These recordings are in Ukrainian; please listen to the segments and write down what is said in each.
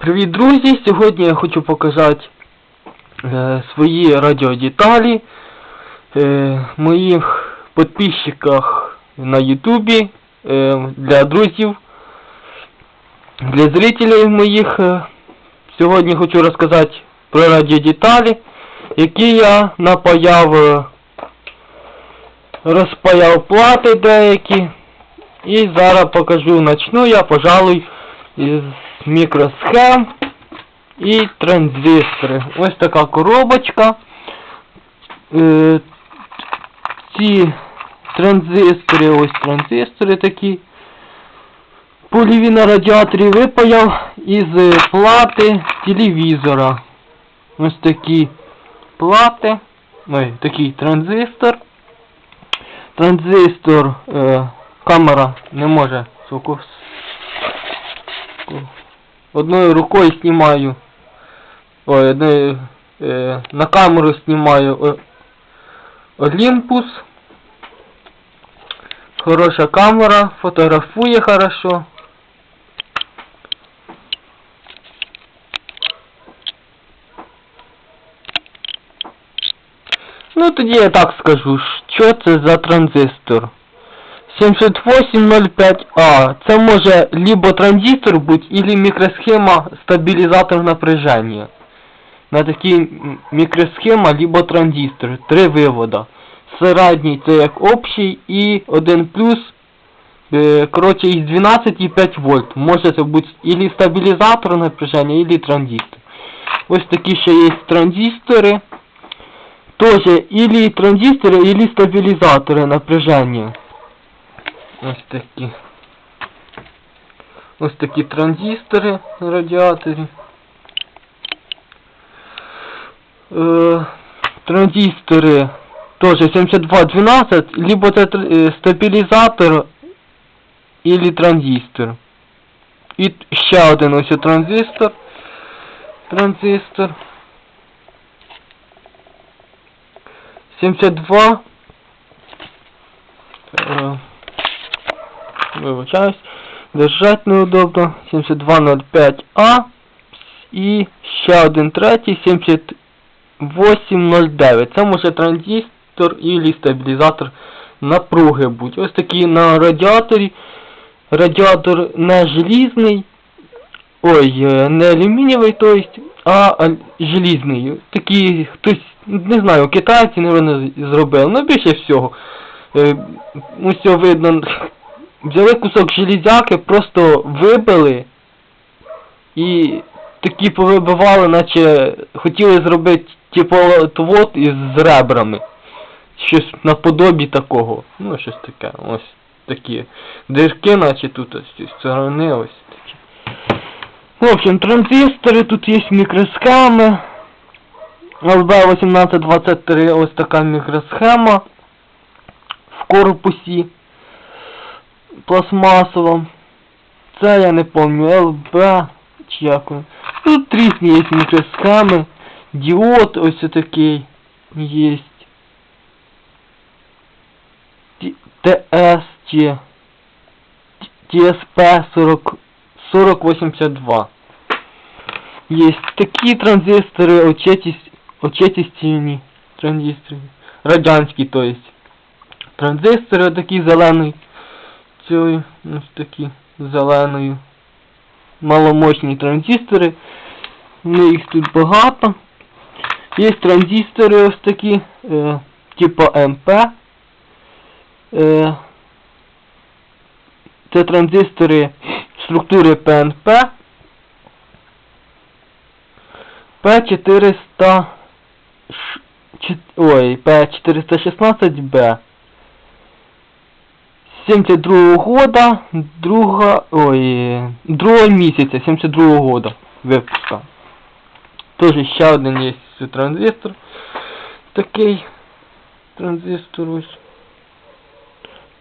Привіт, друзі! Сьогодні я хочу показати е, свої радіодеталі е, моїх підписчиках на Ютубі е, для друзів, для зрителей моїх. Е, сьогодні хочу розказати про радіодеталі, які я напаяв, е, розпаяв плати деякі. І зараз покажу, начну я, пожалуй, із мікросхем і транзистори. Ось така коробочка. Е, ці транзистори, ось транзистори такі. Польові на радіаторі випаяв із плати телевізора. Ось такі плати. Ой, такий транзистор. Транзистор, е, камера не може фокус. Одною рукою знімаю. Ой, одною, е, на камеру знімаю о, Olympus. Хороша камера, фотографує хорошо. Ну тоді я так скажу, що це за транзистор. 7805А. Це може либо транзистор бути, или микросхема стабилизатор напряжения. На такій м- микросхема, либо транзистор. Три вивода. Середній це як общий і 1 плюс. Е, коротше, із 12,5 вольт. Може це бути или стабілізатор напряження, или транзистор. Ось такі ще є транзистори. Тоже или транзисторы, или стабилизаторы напряжения. Ось такі. Ось такі транзистори радіаторі. Е, транзистори теж 7212, либо це е, стабілізатор, или транзистор. І ще один ось транзистор. Транзистор. 72. Е, Вибачаюсь. Держать неудобно. 7205А. І ще один третій. 7809. Це може транзистор і стабілізатор напруги бути. Ось такий на радіаторі. Радіатор не желізний. Ой, е, не алюмінієвий, то а желізний. Такий хтось, не знаю, китайці, напевно, зробили. Ну, більше всього. Е, ось видно, взяли кусок железяки, просто вибили і такі повибивали, наче хотіли зробити типу вот із ребрами. Щось наподобі такого. Ну, щось таке. Ось такі дирки, наче тут ось з сторони, ось такі. В общем, транзистори, тут є мікросхеми. LB1823, ось така мікросхема в корпусі пластмасовому. Це я не пам'ятаю, LB чи як він. Тут різні є мікросхеми. Діод ось такий є. ТС чи TSP 40 4082. Есть такие транзисторы, очетись, очетистильні транзистори. Радянські, то есть. Транзистори такі зелений. Цією, ось такі зеленою. Маломощні транзистори. Ну, їх тут багато. Є транзистори ось такі, е, типу МП. Е, це транзистори структури ПНП. P400 ш- чет- ой, P416B 72 года, друга, ой, другого місяця, 72 года випуска. Тоже ще один є транзистор. Такий транзистор ось.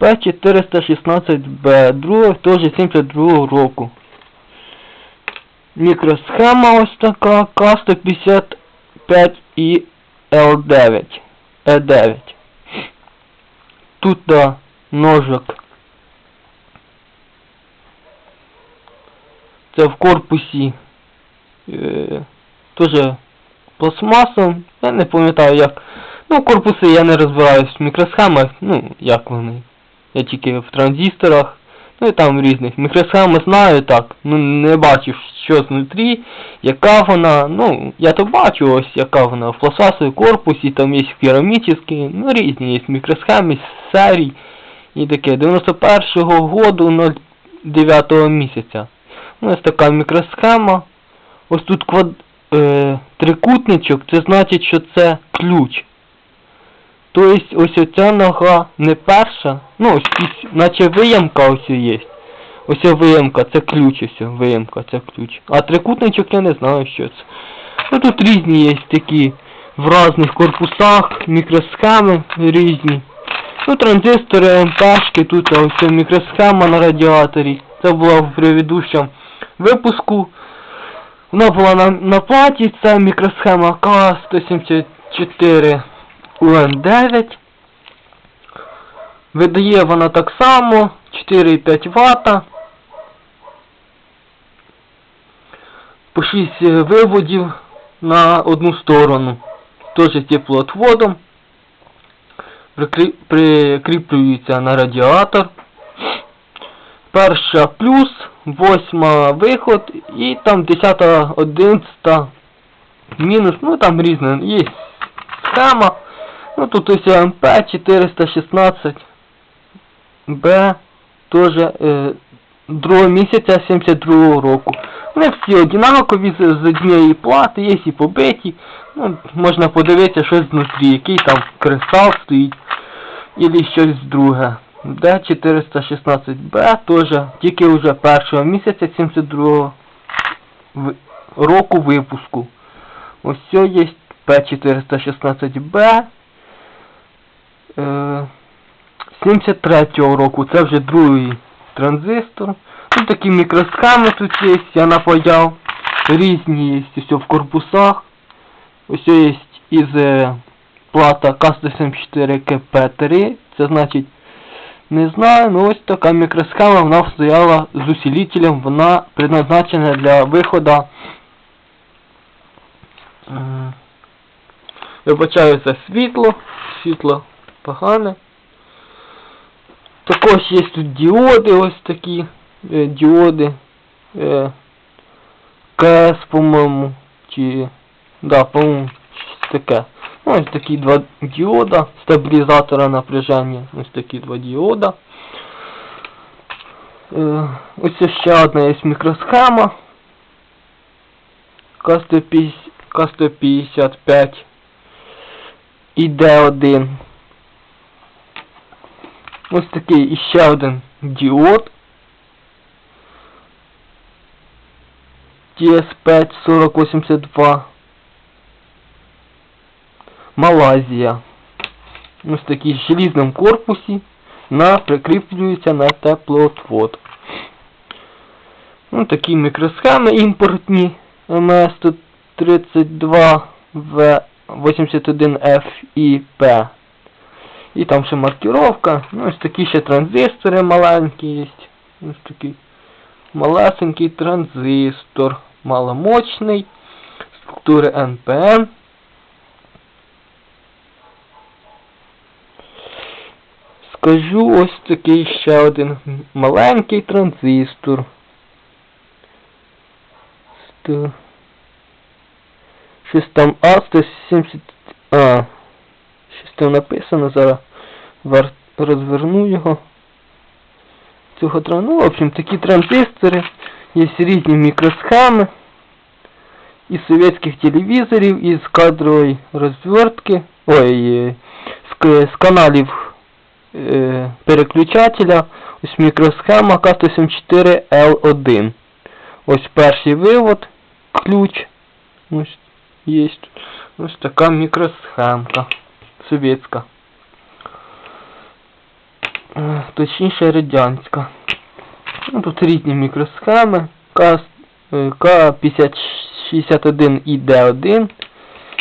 P416B, другого теж 72 року. Мікросхема ось така К155 і L9. E9. Тут да, ножик. Це в корпусі Е, Тоже пластмасом. Я не пам'ятаю як. Ну, корпуси я не розбираюсь в мікросхемах, ну, як вони. Я тільки в транзисторах, ну і там в різних. Мікросхеми знаю так, ну не бачив, що знутрі, яка вона, ну, я то бачу ось яка вона в пластмасовій корпусі, там є керамічні, ну різні є мікросхеми, серій і таке. 91-го году 09 місяця. Ну, Ось така мікросхема. Ось тут квад... е, трикутничок, це значить, що це ключ. Тобто ось оця нога не перша, ну ось наче виямка ось є. Ось виямка, це ключ ось, виямка, це ключ. А трикутничок я не знаю, що це. Ну тут різні є такі в різних корпусах, мікросхеми різні. Ну транзистори, МПшки, тут ось мікросхема на радіаторі. Це було в предыдущому випуску. Вона була на, на платі, це мікросхема К174 УН9. Видає вона так само 4,5 Вт. По 6 виводів на одну сторону. Теж теплоотводом. Прикрі- Прикріплюється на радіатор. Перша плюс, восьма виход і там десята, одинадцята мінус, ну там різне, є схема. Ну тут ось МП 416 Б теж е, другого місяця 72 року. Вони всі однакові з, однієї плати, є і побиті. Ну, можна подивитися щось знутрі, який там кристал стоїть. Ілі щось друге. Д416Б теж тільки вже першого місяця 72 ви- року випуску. Ось це є П416Б. Е, 73-го року, це вже другий транзистор. Ну такі мікросхеми тут є, я напаяв. Різні є ось в корпусах. Ось є із е, плата К174КП3. Це значить, не знаю, ну ось така мікросхема, вона стояла з усилителем, вона предназначена для виходу. М, Вибачаю за світло, світло погане. Також є тут діоди ось такі е, діоди. Е, КС, по-моєму, чи... Да, по-моєму, щось таке. Ну, ось такі два діода, стабілізатора напряження. Ось такі два діода. Е, ось ще одна є мікросхема. К150 К155 і Д1. Ось такий іще один діод. TS5 4082. Малайзія. Ось такий в желізному корпусі на прикріплюється на теплоотвод. Ну, такі мікросхеми імпортні МС-132В81F і там ще маркировка. Ну, ось такі ще транзистори маленькі є. Ось такий малесенький транзистор. Маломощний. Структури NPN. Скажу ось такий ще один маленький транзистор. Сто... Щось там А 170... А. Щось там написано, зараз розверну його. Цього. Ну, в общем, такі транзистори. Є різні мікросхеми. Із совєтських телевізорів, із кадрової розвертки. Ой, з, з каналів е, переключателя. Ось мікросхема К174L1. Ось перший вивод, ключ. Ось є. Ось така мікросхемка. Совєтська. Е, Точніше радянська. Ну, тут різні мікросхеми. К, е, К5061 і Д1.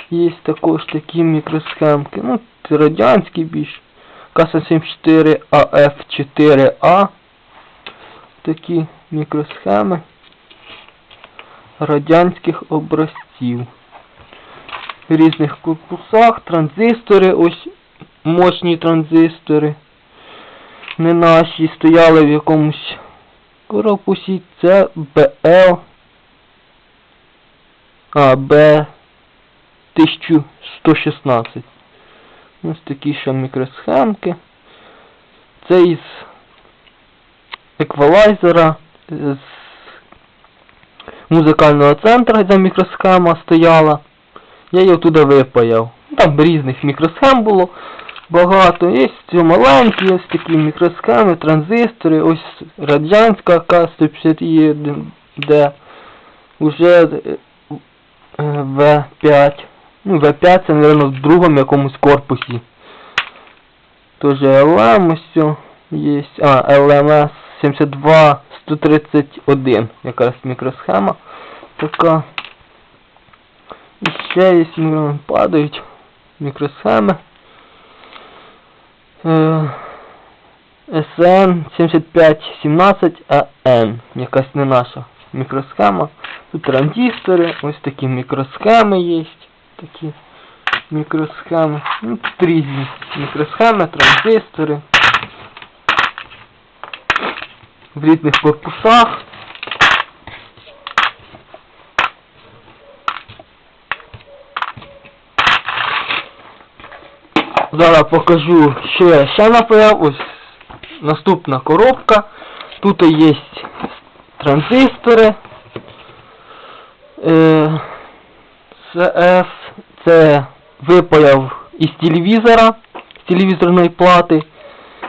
Є також такі мікросхемки. Ну, це радянські більш. К174AF4A. Такі мікросхеми. радянських образців. В різних корпусах, транзистори, ось мощні транзистори. Не наші, стояли в якомусь корпусі. Це БЛ. А, Б 1116. Ось такі ще мікросхемки. Це із еквалайзера з музикального центру, де мікросхема стояла. Я її туди випаяв. Там різних мікросхем було багато. Є ці маленькі, ось такі мікросхеми, транзистори, ось радянська К-151D. Уже е, е, В5. Ну, В5 це, мабуть, в другому якомусь корпусі. Тоже LM ось є. А, LMS 72 131. Якраз мікросхема така. І ще є мікро- падають мікросхеми. SN 7517 AN. Якась не наша мікросхема. Тут транзистори, ось такі мікросхеми є. Такі мікросхеми. Ну, тут різні мікросхеми, транзистори. В різних корпусах. Зараз покажу, що я ще напаяв. Ось наступна коробка. Тут є транзистори. Е, CF. Це випаяв із телевізора, з телевізорної плати.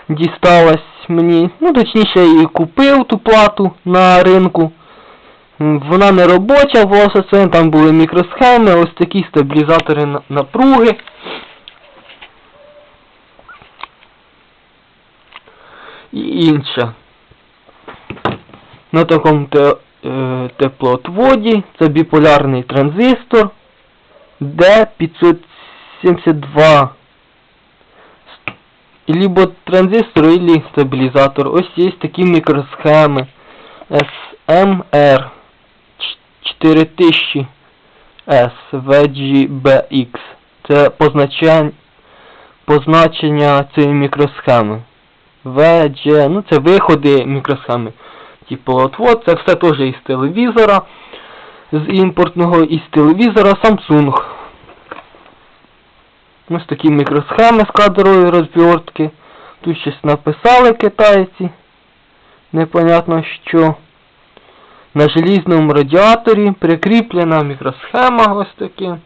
Дісталась мені, ну точніше її купив ту плату на ринку. Вона не робоча, це там були мікросхеми, ось такі стабілізатори на- напруги. І інше. На такому те, е, теплоотводі це біполярний транзистор D572. Либо транзистор, или стабілізатор. Ось є такі мікросхеми. SMR 4000 S VGBX. Це позначення, позначення цієї мікросхеми. VG, ну це виходи мікросхеми. Типу отвод, це все теж із телевізора. З імпортного із телевізора Samsung. Ось такі мікросхеми з кадрової розбірки. Тут щось написали китайці. Непонятно що. На желізному радіаторі прикріплена мікросхема ось таке.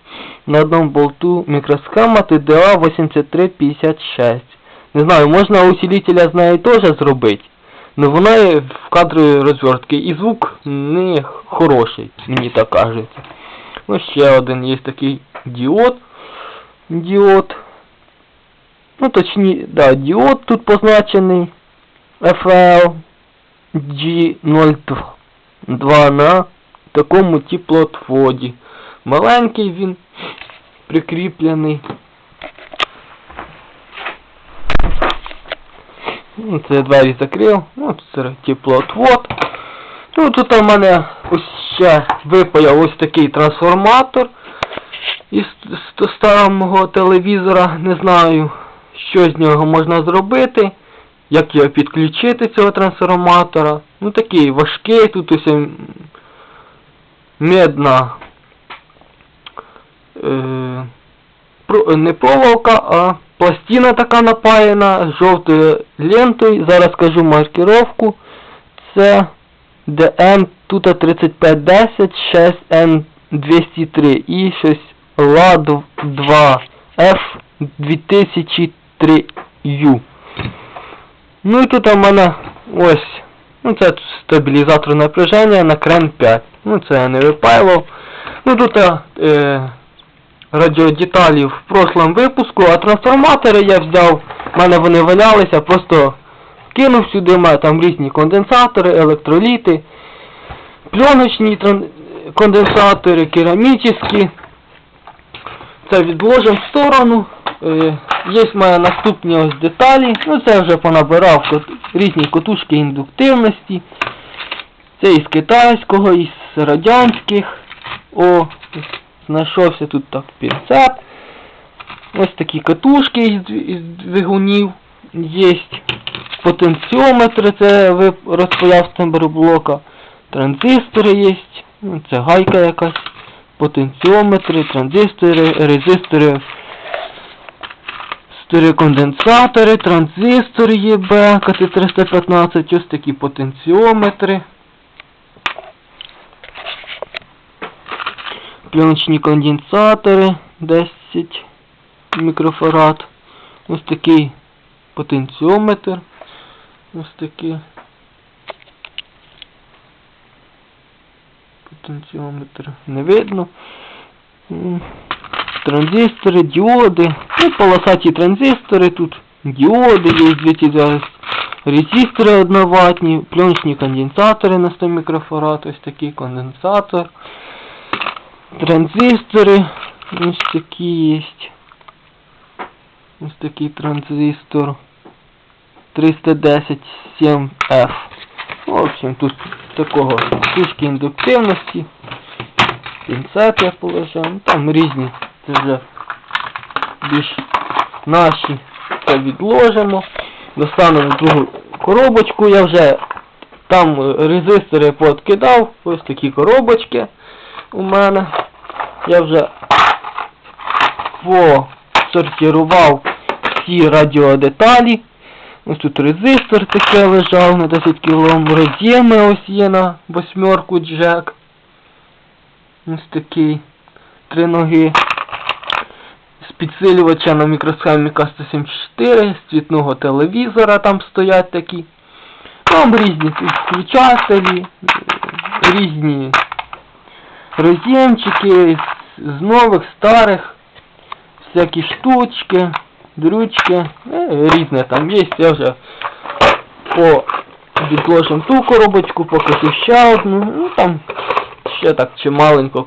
На одному болту мікросхема TDA 8356. Не знаю, можна усилителя з нею теж зробити. Но вона є в кадровій розвертці і звук не хороший, мені так кажеться. Ось ще один є такий діод. Діод. Ну точні, да, діод тут позначений. FL G02 на такому теплоотводі. Маленький він прикріплений. Ну, це я двері закрив. Ну, це теплоотвод. Ну, тут у мене ось ще випаяв ось такий трансформатор із ст- старого телевізора. Не знаю, що з нього можна зробити. Як його підключити цього трансформатора. Ну такий важкий, тут ось медна е, не проволока, а пластина така напаяна з жовтою лентою. Зараз скажу маркировку. Це DM тут 3510 6N203 і щось LAD 2 F 2003U. Ну і тут у мене ось. Ну це стабілізатор напряження на крен 5. Ну це я не випайлов. Ну тут е, радіодеталі в прошлому випуску, а трансформатори я взяв, в мене вони валялися, просто кинув сюди, мене там різні конденсатори, електроліти, пленочні конденсатори, керамічні. Це відложимо в сторону. Е, є в мене наступні ось деталі. Ну це вже понабирав різні котушки індуктивності. Це із китайського, із радянських. О, знайшовся тут так пінцет. Ось такі катушки із, двигунів. Є потенціометри, це розпаяв темброблока. Транзистори є. Ну, Це гайка якась. Потенціометри, транзистори, резистори, стереоконденсатори, транзистори ЄБ, КТ-315, ось такі потенціометри. Пленочні конденсатори 10 мікрофарад. Ось такий потенціометр. Ось такий. Потенціометр не видно. Транзистори, діоди. Ну, полосаті транзистори тут. Діоди є, звідти зараз. Резистори одноватні, пленочні конденсатори на 100 мікрофарад, ось такий конденсатор. Транзистори ось такі є. Ось такий транзистор. 310 7F. В общем, тут такого тушки індуктивності. Пінцет я положив. Ну, Там різні. Це вже більш наші. Це відложимо. Достанемо другу коробочку. Я вже там резистори пооткидав. Ось такі коробочки у мене. Я вже посортирував всі радіодеталі. Ось тут резистор таке лежав на 10 кОм. Роз'єми ось є на восьмерку джек. Ось такий. Три ноги. З підсилювача на мікросхемі К174, з цвітного телевізора там стоять такі. Там різні включателі, різні роз'ємчики з, нових, старих, всякі штучки, дрючки, е, різне там є, я вже по відложим ту коробочку, поки ще одну, ну там ще так чималенько.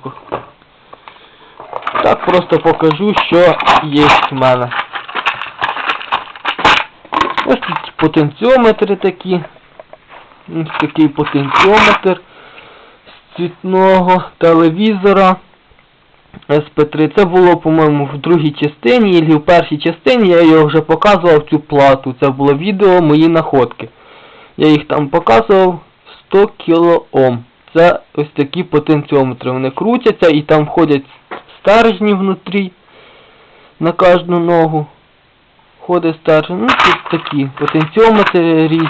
Так просто покажу, що є в мене. Ось тут потенціометри такі. Ось такий потенціометр цвітного телевізора SP3. Це було, по-моєму, в другій частині, і в першій частині я його вже показував цю плату. Це було відео мої находки. Я їх там показував 100 кОм. Це ось такі потенціометри. Вони крутяться і там входять стержні внутрі на кожну ногу. Ходить стержень. Ну, тут такі потенціометри різні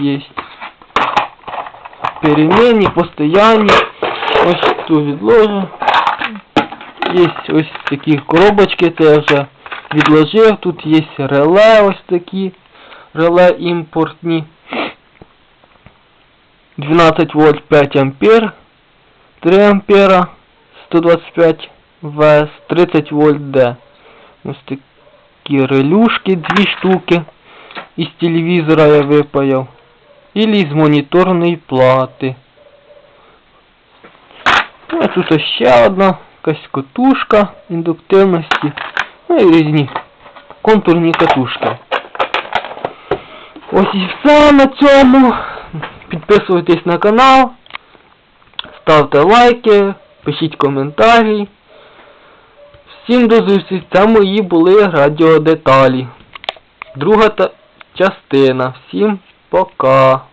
є. Перемінні, постоянні. Ось тут відложу. Є ось такі коробочки, вже відложив. Тут є реле ось такі. Реле імпортні. 12 вольт 5 ампер. 3 ампера. 125 ВС. 30 вольт Д. Ось такі релюшки, дві штуки. Із телевізора я випаяв. Ілі з моніторної плати. Ну, А тут ще одна якась катушка індуктивності. Ну і різні контурні катушки. Ось і все на цьому. Підписуйтесь на канал, ставте лайки, пишіть коментарі. Всім до зустрічі. Це мої були радіодеталі. Друга та частина. Всім 不过。